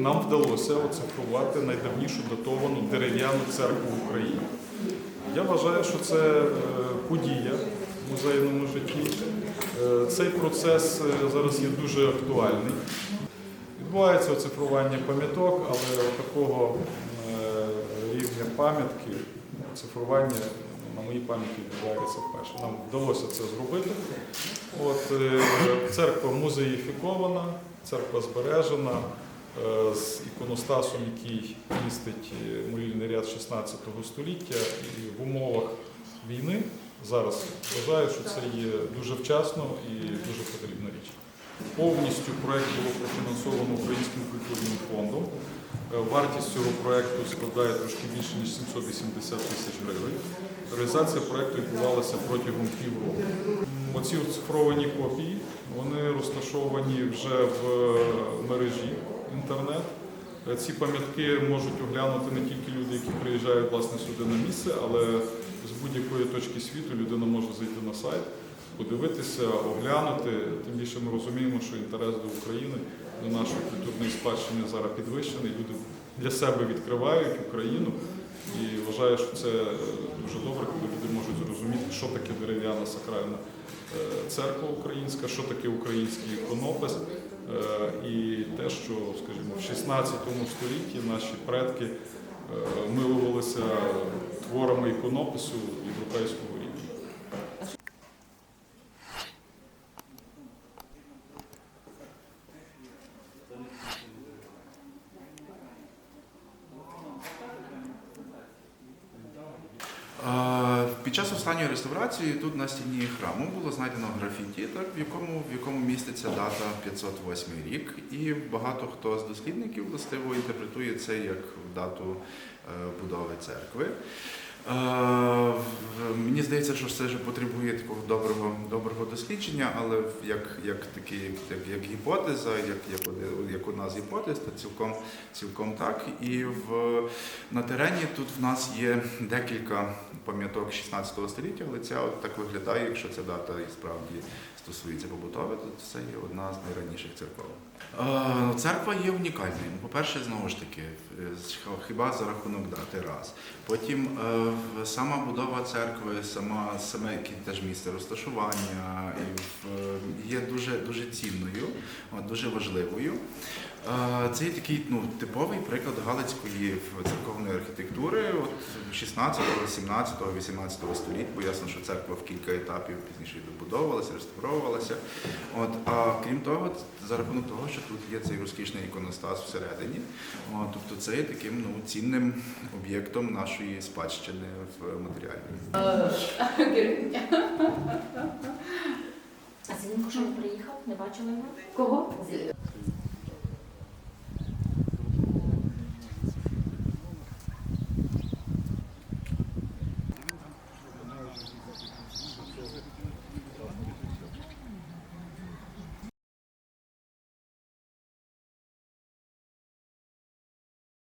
Нам вдалося оцифрувати найдавнішу датовану дерев'яну церкву в Україні. Я вважаю, що це е, подія в музейному житті. Е, Цей процес е, зараз є дуже актуальний. Відбувається оцифрування пам'яток, але такого рівня пам'ятки оцифрування на моїй пам'яті відбувається вперше. Нам вдалося це зробити. От, церква музеїфікована, церква збережена з іконостасом, який містить е, молільний ряд 16 століття і в умовах війни зараз вважаю, що це є дуже вчасно і дуже потрібна річ. Повністю проект було профінансовано Українським культурним фондом. Е, Вартість цього проекту складає трошки більше ніж 780 тисяч гривень. Реалізація проекту відбувалася протягом півроку. Оці оцифровані копії вони розташовані вже в е, мережі. Е, Ці пам'ятки можуть оглянути не тільки люди, які приїжджають власне сюди на місце, але з будь-якої точки світу людина може зайти на сайт, подивитися, оглянути. Тим більше ми розуміємо, що інтерес до України, до нашої культурної спадщини зараз підвищений. Люди для себе відкривають Україну і вважаю, що це е, дуже добре, коли люди можуть зрозуміти, що таке дерев'яна сакральна е, церква українська, що таке український іконопис. Е, І те, що, скажімо, в 16 столітті наші предки милувалися творами іконопису європейського рівня. Е, Під час останньої реставрації тут на стіні храму було знайдено графіті, так, в, якому, в якому міститься дата 508 рік. І багато хто з дослідників властиво інтерпретує це як дату е, будови церкви. Е, Мені здається, що це ж потребує такого доброго, доброго дослідження, але як, як, такі, як, як гіпотеза, як, як, як одна з гіпотез, то цілком, цілком так. І в, на терені тут в нас є декілька пам'яток 16 століття, але ця от так виглядає, якщо ця дата і справді стосується побутови, то це є одна з найраніших церков. Е, ну, Церква є унікальною. По-перше, знову ж таки, е, хіба за рахунок дати раз. Потім сама будова церкви, сама саме теж місце розташування є дуже дуже цінною, дуже важливою. Е, Це є такий ну, типовий приклад галицької церковної архітектури от 16, 17, 18 століть, бо ясно, що церква в кілька етапів пізніше добудовувалася, реставровувалася. От, а крім того, за рахунок того, що тут є цей розкішний іконостас всередині, от, тобто це є таким ну, цінним об'єктом нашої спадщини в матеріалі. Героїня. А що не приїхав? Не бачила його? Кого?